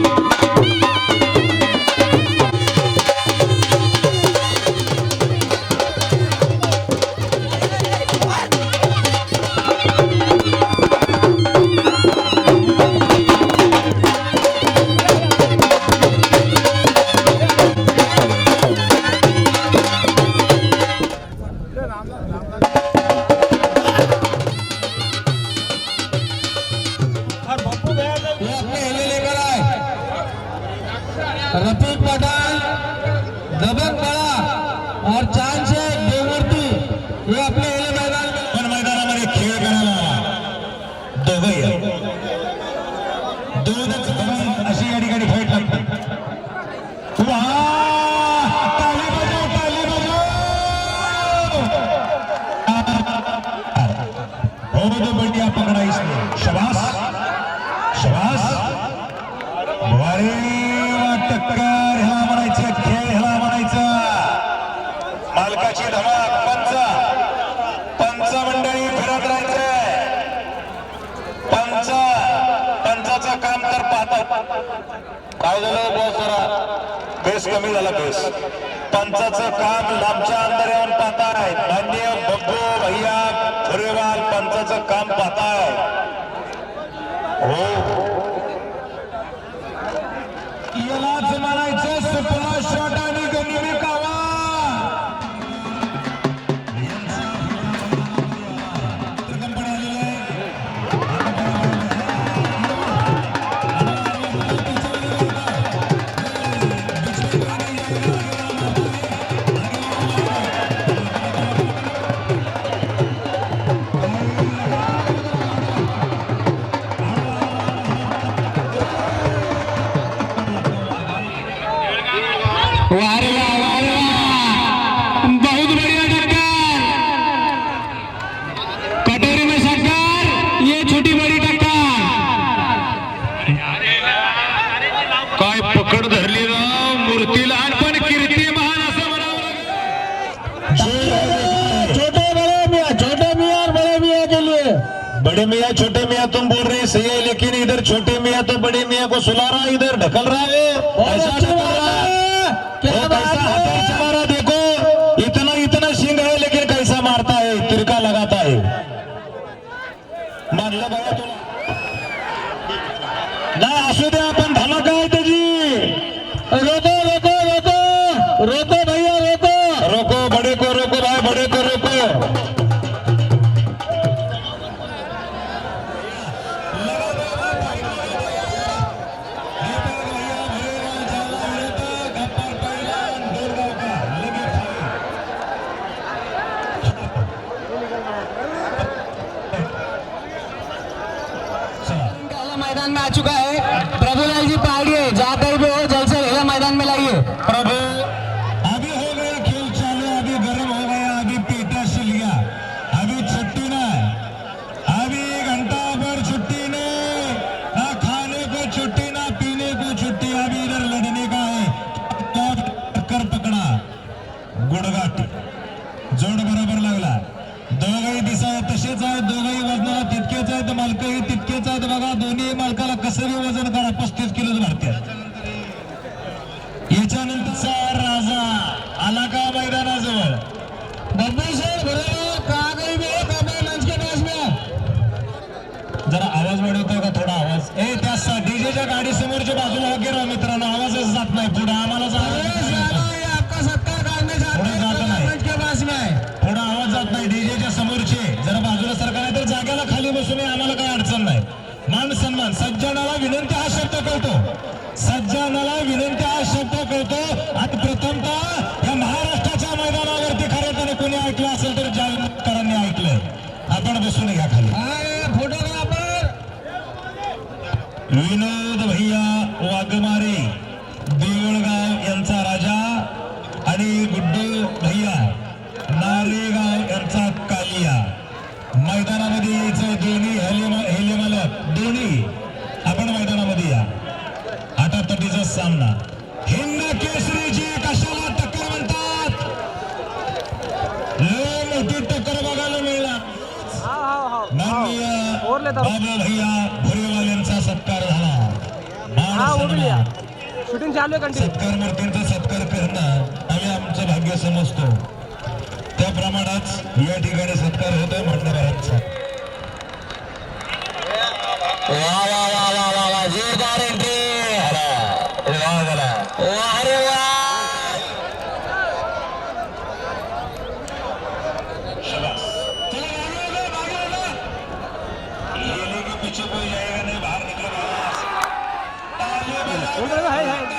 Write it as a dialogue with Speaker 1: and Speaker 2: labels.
Speaker 1: you. Rafiq Pathan Dabangg बड़ा और चांद शेख देववर्ती हे आपले हे मैदान. में
Speaker 2: पण मैदानामध्ये खेळ करायला दोघंही आहेत. दोनच दमन अशी या ठिकाणी फाईट लागते कमी झाला बेस पंचाचं काम लांबच्या अंतर पाहताय मान्य बब्बू भैया खरेवाल पंचाचं काम पाहताय हो.
Speaker 1: बहुत बढ़िया कटोरी में ये छोटी छोटे बड़े मियाँ छोटे मियाँ और बड़े मियाँ के लिए
Speaker 2: बड़े मियाँ छोटे मियाँ तुम बोल रहे सही है लेकिन इधर छोटे मियाँ तो बड़े मियाँ को सुला रहा है इधर ढकल रहा है ऐसा नाही असू द्या आपण धमाका आहे त्याची?
Speaker 1: रोको रोको रोको रोको भैया रोको
Speaker 2: रोको बड़े को रोको भाई बड़े को रोको.
Speaker 1: मैदान में आ चुका है।
Speaker 2: विनंती हा शब्द कळतो. आणि प्रथमतः या महाराष्ट्राच्या मैदानावरती खरं त्याने कोणी ऐकलं असेल तर जागृतकरांनी ऐकलंय आपण बसून घ्या खाली.
Speaker 1: फोटोग्राफर
Speaker 2: विनोद भैया वाघमारे देवळगाव यांचा राजा आणि गुड्डू भैया नारेगाव यांचा कालिया. मैदानामध्ये यायचं दोन्ही हेले हेले मालक दोन्ही आपण मैदानामध्ये या आटातटीचा सामना. हिंद केसरीची कशाला टक्कर म्हणतात? लय मोठी टक्कर बघायला मिळणार. माननीय बाबू भैया भुरेवाल यांचा सत्कार झाला.
Speaker 3: शूटिंग चालू आहे कंटिन्यू
Speaker 2: सत्कार मूर्तींचा सत्कार करणं आम्ही आमचं भाग्य समजतो. त्याप्रमाणेच या ठिकाणी सत्कार होतोय मान्यवरांचा
Speaker 1: वा वा वा वा वा वा. जोरदार एंट्री